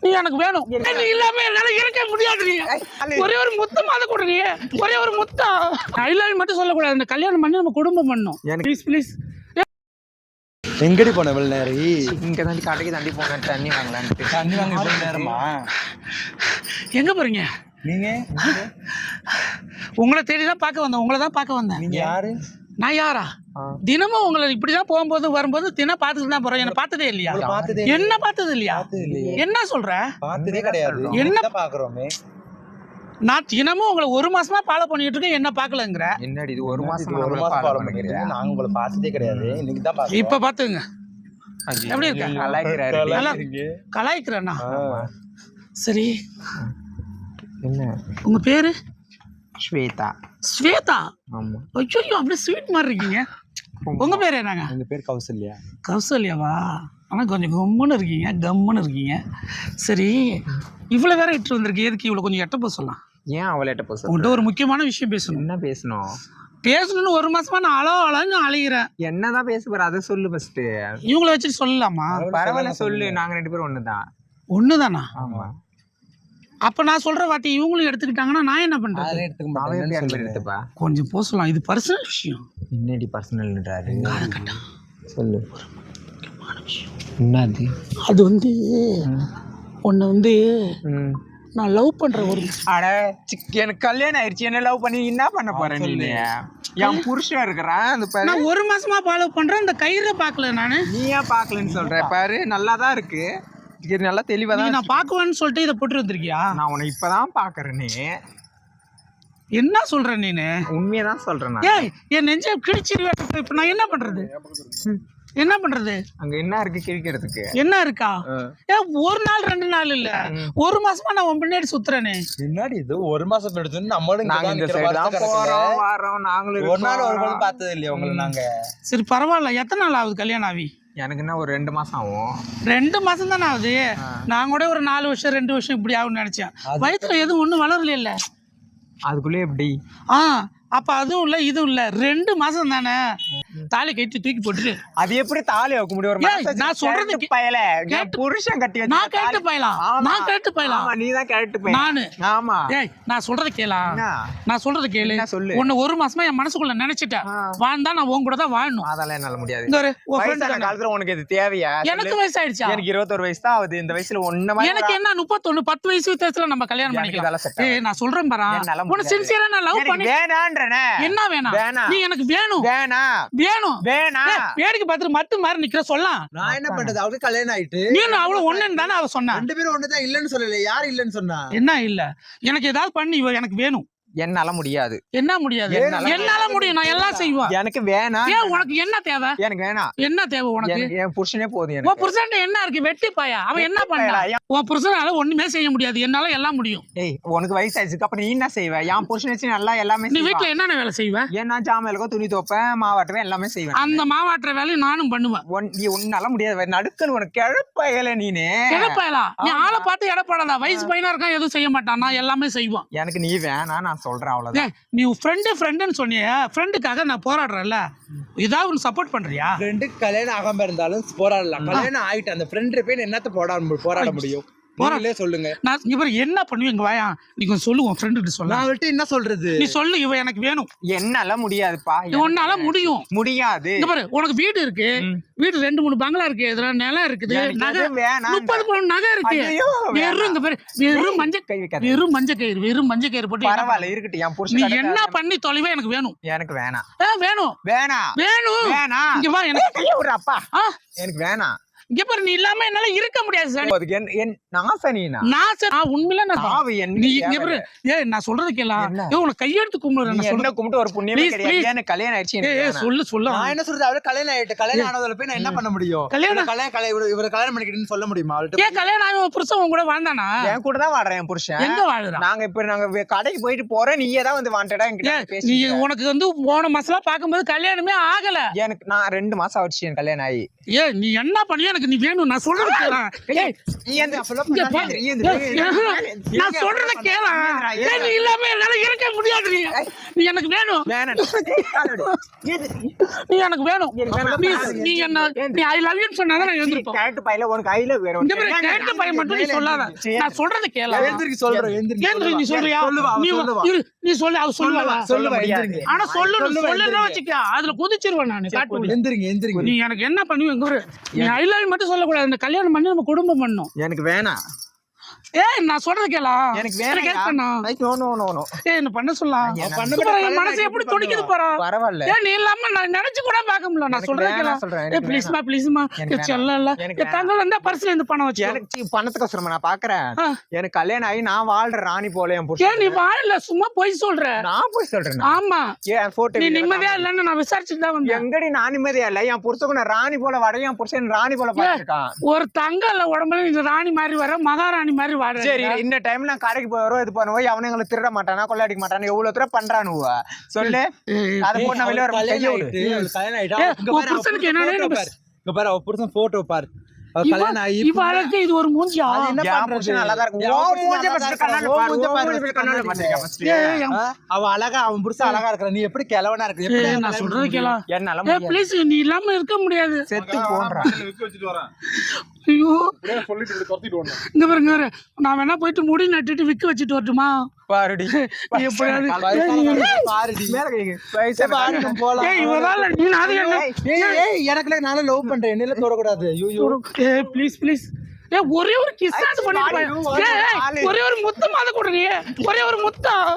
நீ எனக்கு வேணும். நீ இல்லாம என்னால இருக்க முடியாது நீ. ஒரே ஒரு முத்தம் அதை கொடு நீ. ஒரே ஒரு முத்தம். லவ் மட்டும் சொல்லக்கூடாது. இந்த கல்யாணம் பண்ணி நம்ம குடும்பம் எனக்கு- ப்ளீஸ் ப்ளீஸ் எங்கடி போன இவ்வளவு நேரம்? இங்க தாண்டி கடைக்கு தாண்டி போனேன் தண்ணி வாங்கலான்ட்டு தண்ணி வாங்க இவ்வளவு நேரமா? எங்க போறீங்க? நீங்க? உங்களை தேடி தான் பார்க்க வந்தேன். உங்களை தான் பார்க்க வந்தேன். நீங்க யாரு? நான் யாரா? தினமும் உங்களை இப்படிதான் போகும்போது வரும்போது தினம் பார்த்துட்டு தான் போறேன் என்ன பார்த்ததே இல்லையா? என்ன பார்த்தது இல்லையா? என்ன சொல்ற? பார்த்ததே கிடையாது. என்ன- பாக்குறோமே நான் தினமும் உங்களை ஒரு மாசமா ஃபாலோ பண்ணிட்டு இருக்கேன். என்ன பார்க்கலங்கிற? என்னடி இது ஒரு மாசம் ஒரு மாசம் ஃபாலோ பண்ணிக்கிறீங்க நாங்க உங்களை பார்த்ததே கிடையாது. இன்னைக்கு தான் பாக்குறோம் இப்ப பாத்துங்க எப்படி இருக்க? கலாய்க்கிறாரு. சரி. என்ன? உங்க பேரு? ஸ்வேதா. ஸ்வேதா? ஆமா. ஐயோ அப்படியே ஸ்வீட் மாதிரி இருக்கீங்க. உங்க பேர் என்னங்க? எங்க பேர் கௌசல்யா. கௌசல்யாவா? ஆனால் கொஞ்சம் கம்முன்னு இருக்கீங்க கம்முன்னு இருக்கீங்க. சரி இவ்வளோ வேற இட்டு வந்திருக்கு எதுக்கு இவ்வளோ கொஞ்சம் எட்ட போக சொல்லலாம். ஏன் அவளைட்ட போச உங்கள்கிட்ட ஒரு முக்கியமான விஷயம் பேசணும். என்ன பேசணும்? பேசணும்னு ஒரு மாசமா நான் அழோ அழன்னு அழைகிறேன் என்னதான் பேச போற அதை சொல்லு ஃபர்ஸ்ட் இவங்கள வச்சுட்டு சொல்லலாமா? பரவாயில்ல சொல்லு. நாங்க ரெண்டு பேரும் ஒண்ணுதான். ஒண்ணுதானா? ஆமா. அப்ப நான் சொல்ற வாட்டி இவங்களும் எடுத்துக்கிட்டாங்கன்னா நான் என்ன பண்றது? அதெல்லாம் எடுத்துக்க மாட்டேன். எடுத்துப்பா? கொஞ்சம் போக சொல்லலாம் இது பர்சனல் விஷயம். என்னடி பர்சனல்ன்றாரு சொல்லு. என்னது? அது வந்து உன்னை வந்து நான் லவ் பண்ற ஒரு அட சிக் எனக்கு கல்யாணம் ஆயிடுச்சு என்ன லவ் பண்ணி என்ன பண்ண போற நீ? என் புருஷன் இருக்கிறான் அந்த பாரு. நான் ஒரு மாசமா ஃபாலோ பண்றேன். இந்த கயிறை பார்க்கல நானு. நீ ஏன் பார்க்கலன்னு சொல்ற பாரு. நல்லா தான் இருக்கு. இது நல்லா தெளிவா நீ தான் நான் பார்க்குவேன்னு சொல்லிட்டு இதை போட்டு வந்திருக்கியா? நான் உன்னை இப்பதான் பாக்குறேனே என்ன சொல்ற நீனு? உண்மையை தான் சொல்றேன் நான். ஏய் என் நெஞ்ச கிழிச்சிருவேன் இப்ப நான் என்ன பண்றது? என்ன பண்றது? அங்க என்ன இருக்கு கிழிக்கிறதுக்கு? என்ன இருக்கா? ஏ ஒரு நாள் ரெண்டு நாள் இல்ல. ஒரு மாசமா நான் உன் பின்னாடி சுத்துறேனே. என்னடி இது ஒரு மாசம் எடுத்து நம்மளும் நாங்க இந்த சைடு தான் போறோம் வரோம் நாங்களும் ஒரு நாள் ஒரு. நாள் பார்த்தது இல்லையா உங்களை நாங்க? சரி பரவாயில்ல. எத்தனை நாள் ஆகுது கல்யாணம் ஆகி? எனக்கு என்ன ஒரு ரெண்டு மாசம் ஆகும். ரெண்டு மாசம் தானே ஆகுது? நான் கூட ஒரு நாலு வருஷம் ரெண்டு வருஷம் இப்படி ஆகும்னு நினைச்சேன். வயிற்றுல எதுவும் ஒன்றும் வளரல இல்ல அதுக்குள்ளே எப்படி? ஆ. அப்ப அதுவும் இல்ல இதுவும் இல்ல. ரெண்டு மாசம் தானே. தாலி கட்டி தூக்கி போட்டுட்டு. அது எப்படி தாலி வைக்க முடியும்? நான் சொல்றது பயல. புருஷன் கட்டி நான் கேட்டு தாலி- போயலாம். நான் கேட்டு போயலாம் நீ தான் கேட்டு போய் நானு? ஆமா. ஏய் நான் சொல்றத கேளா? நான் சொல்றத கேளு. சொல்லு? உன்னை ஒரு மாசமா என் மனசுக்குள்ள நினைச்சிட்டேன். வாழ்ந்தா நான் உன் கூட தான் வாழணும். அதெல்லாம் என்னால முடியாது. இந்த ஒரு. காலத்துல உனக்கு இது தேவையா? எனக்கு சொல்லு. வயசாயிடுச்சா? எனக்கு இருபத்தொரு வயசு தான் ஆகுது. இந்த வயசுல ஒண்ணு மாதிரி எனக்கு என்ன முப்பத்தொன்னு பத்து வயசு வித்தியாசத்துல நம்ம கல்யாணம் பண்ணிக்கலாம். ஏய் நான் சொல்றேன் பாரா. உன்னை. சின்சியரா நான் லவ் பண்ணி என்ன வேணாம் வேணாம். நீ எனக்கு வேணும். வேணாம் வேணும் வேணாம் வேடிக்கை பார்த்துட்டு மட்டு மாதிரி நிக்கிற சொல்லலாம் நான் என்ன பண்றது? அவருக்கு கல்யாணம் ஆயிட்டு. நீ அவ்வளவு ஒண்ணுன்னு தானே அவ சொன்னா. ரெண்டு பேரும் ஒண்ணுதான் இல்லன்னு சொல்லல. யாரு இல்லன்னு சொன்னா? என்ன இல்ல? எனக்கு ஏதாவது பண்ணி இவ எனக்கு வேணும். என்னால முடியாது. என்ன முடியாது? என்னால முடியும். நான் எல்லாம் செய்வேன். எனக்கு வேணாம். ஏன் உனக்கு என்ன தேவை? எனக்கு வேணாம். என்ன தேவை உனக்கு? என் புருஷனே போதும் உன் எனக்கு. புருஷன் என்ன இருக்கு? வெட்டி பாயா. அவன் என்ன பண்ணா உன் புருஷனால ஒண்ணுமே செய்ய முடியாது. என்னால எல்லாம் முடியும். ஏய் உனக்கு வயசாயிடுச்சு அப்புறம் நீ என்ன செய்வ? என் புருஷன் வச்சு நல்லா எல்லாமே நீ. வீட்டுல என்னென்ன வேலை செய்வ? ஏன் நான் ஜாமான் இருக்கும் துணி துவைப்பேன் மாவாட்டுவேன் எல்லாமே செய்வேன். அந்த மாவாட்டுற வேலையை நானும் பண்ணுவேன். நீ உன்னால முடியாது. நடுக்கல் உனக்கு கிழப்பையல நீனு. கிடப்பாயலா நீ ஆளை பார்த்து இடப்படாதா வயசு பையனா இருக்கான் எதுவும் செய்ய மாட்டான். நான் எல்லாமே செய்வான். எனக்கு நீ வேணாம் நான் சொல்றேன் அவ்வளவுதான். நீ ஃப்ரெண்டு ஃப்ரெண்டுன்னு சொன்னிய ஃப்ரெண்டுக்காக நான் போராடுறேன்ல. ஏதாவது ஒன்று சப்போர்ட் பண்றியா? ஃப்ரெண்டுக்கு கல்யாணம் ஆகாம இருந்தாலும் போராடலாம். கல்யாணம் ஆயிட்டு அந்த ஃப்ரெண்ட் போய் என்னத்த போராட போராட முடியும்? நீங்களே சொல்லுங்க. நான் இவர் என்ன பண்ணுவீங்க? வாயா. நீ கொஞ்சம் சொல்லு உன் ஃப்ரெண்டுகிட்ட சொல்ல. நான் அவர்கிட்ட என்ன சொல்றது? நீ சொல்லு இவ எனக்கு வேணும். என்னால முடியாதுப்பா. உன்னால முடியும். முடியாது. இங்க பாரு உனக்கு வீடு இருக்கு. வீடு ரெண்டு மூணு பங்களா இருக்கு. இதுல நிலம் இருக்குது. நகை முப்பது பவுன் நகை இருக்கு. ஐயோ, வெறும் இங்க பாரு வெறும் மஞ்சள் கை வைக்காத. வெறும் மஞ்சள் கயிறு வெறும் மஞ்சள் கயிறு போட்டு பரவாயில்ல இருக்கட்டும் என் புருஷன் நீ. என்ன பண்ணி தொலைவே எனக்கு வேணும். எனக்கு வேணாம். ஆ, வேணும். வேணாம். வேணும். வேணாம். இங்க வா எனக்கு கையை விடுற அப்பா. ஆ, எனக்கு வேணாம். இங்க பாரு நீ இல்லாம என்னால இருக்க முடியாது சார் அதுக்கு என் என் நாச நீனா உண்மையில நான் சாவு என்ன நீ இங்க ஏய் நான் சொல்றது கேளா? ஏய் உனக்கு கையெடுத்து கும்பிடுறேன் நீ நான் கும்பிட்டு ஒரு புண்ணியமே கிடையாது. கல்யாணம் ஆயிடுச்சு ஏய் ஏய். சொல்லு சொல்லு. நான் என்ன சொல்றது? அவருக்கு கல்யாணம் ஆயிட்டு கல்யாணம் ஆனதுல போய் நான் என்ன பண்ண முடியும்? கல்யாணம் கல்யாணம் கல்யாணம் இவரை- இவரை கல்யாணம் பண்ணிக்கிட்டுன்னு சொல்ல முடியுமா? ஏன் கல்யாணம் ஆகி உன் புருஷன் உன் கூட வாழ்ந்தானா? என் கூட தான் வாடுறேன் என் புருஷன். எங்க வாழுறான்? நாங்க இப்ப நாங்க கடைக்கு போயிட்டு போறோம் நீயே தான் வந்து வாண்டடா என்கிட்ட ஏய், பேசி நீ உனக்கு வந்து போன மாசம் பாக்கும்போது கல்யாணமே ஆகல. எனக்கு நான் ரெண்டு மாசம் ஆயிடுச்சு எனக்கு கல்யாணம் ஆகி. ஏ நீ என்ன பண்ணியோ எனக்கு எனக்கு நீ வேணும் நான் சொல்றது கேளா. நான் சொல்றத கேளா. நீ இல்லாம என்னால இருக்க முடியாது நீ. நீ எனக்கு வேணும். வேணாம். நீ எனக்கு வேணும். நீ நீ என்ன நீ ஐ லவ் யூ சொன்னாதான் நான் எழுந்திருப்பேன். கேரட் பையில உனக்கு ஐல வேற இந்த மாதிரி கேட்ட பையன் மட்டும் நீ சொல்லாத. நான் சொல்றத கேளா. எந்திரிக்கு சொல்றேன் எந்திரிக்கு ஏந்திரி நீ சொல்றியா? நீ நீ சொல்லு அவ சொல்லுவா சொல்லுவா ஆனா சொல்லணும் எந்திரிங்க. வச்சுக்க அதுல குதிச்சிருவேன் நான் எந்திரிங்க எந்திரிங்க நீ எனக்கு என்ன பண்ணுவ எங்க ஊரு நீ ஐ லவ் மட்டும் சொல்லக்கூடாது. அந்த கல்யாணம் பண்ணி நம்ம குடும்பம் பண்ணணும். எனக்கு வேணாம். ஏய் நான் சொல்றது கேளா. எனக்கு வேணாம் கேட்க பண்ணணும் நோ நோ நோ நோ ஏய் என்ன பண்ண சொல்லலாம் பண்ண மனசு எப்படி துடிக்குது பாரு. பரவாயில்ல. ஏய் நீ இல்லாம நான் நினைச்சு கூட பார்க்க முடியல. நான் சொல்றது கேளா. ஏய் ப்ளீஸ்மா ப்ளீஸ்மா எனக்கு வேணாம். செல்லம் இல்ல தங்கம் இருந்தா பர்ஸ்ல இருந்து பணம் வச்சு எனக்கு சீ, பணத்துக்கோசரமா நான் பாக்குறேன். எனக்கு கல்யாணம் ஆகி நான் வாழ்ற ராணி போல என் புருஷன் நீ வாழல சும்மா போய் சொல்ற. நான் போய் சொல்றேன் ஆமா. ஏன் போட்டோ நீ நிம்மதியா இல்லன்னு நான் விசாரிச்சுட்டு தான் வந்தேன். எங்கடி நான் நிம்மதியா இல்ல? என் புருஷன் நான் ராணி போல வர என் புருஷன் ராணி போல பாத்துருக்கான் ஒரு தங்கம் இல்ல உடம்புல ராணி மாதிரி வர மகாராணி மாதிரி வாழ சரி இந்த டைம்ல நான் கடைக்கு போய் வருவோம் இது பண்ணுவோம் அவனும் எங்களை திருட மாட்டானா கொள்ளையடிக்க மாட்டானா எவ்வளவு தூரம் பண்றானுவ? சொல்லு. அதை போட்டு நான் வெளியே வர கையை விடு. ஆயிட்டு, அவளுக்கு கல்யாணம் ஆயிட்டா, ஏய், இங்க பாரு, அவ புருஷனுக்கு புருஷன் நம்ம- பாரு. இங்க பாரு, அவ புருஷன் photo பாரு. அவ இவ கல்யாணம் ஆகி இவ அழகு இது ஒரு மூஞ்சியா? அது என்ன என் பண்றது? புருஷன் நல்லாதான் இருக்கும். அவ அழகா அவன் புருஷன் அழகா இருக்கிற நீ எப்படி கிழவனா இருக்க? நான் சொல்றது கேளா? என்னால. ப்ளீஸ் நீ இல்லாம இருக்க முடியாது. செத்து போன்றான் ஐயோ. சொல்லிட்டு துரத்திட்டு இங்க பாருங்க இங்க பாரு. நான் வேணா போயிட்டு முடி நட்டுட்டு விக்க வச்சுட்டு வரட்டுமா? பாருடி. நீ எப்படியாவது பாருடி. மேல கைக்கு. சரி, பாரு, நம்ம போலாம். ஏய் இவரால நீ அது என்ன? ஏய், ஏய், எனக்குள்ள நானும் love பண்றேன். தொடக்கூடாது. ஐயோ ஏ ப்ளீஸ் ப்ளீஸ் ஏ ஒரே ஒரு கிஸ் ஒரே ஒரு முத்தம் அத கூட நீ ஒரே ஒரு முத்தம்.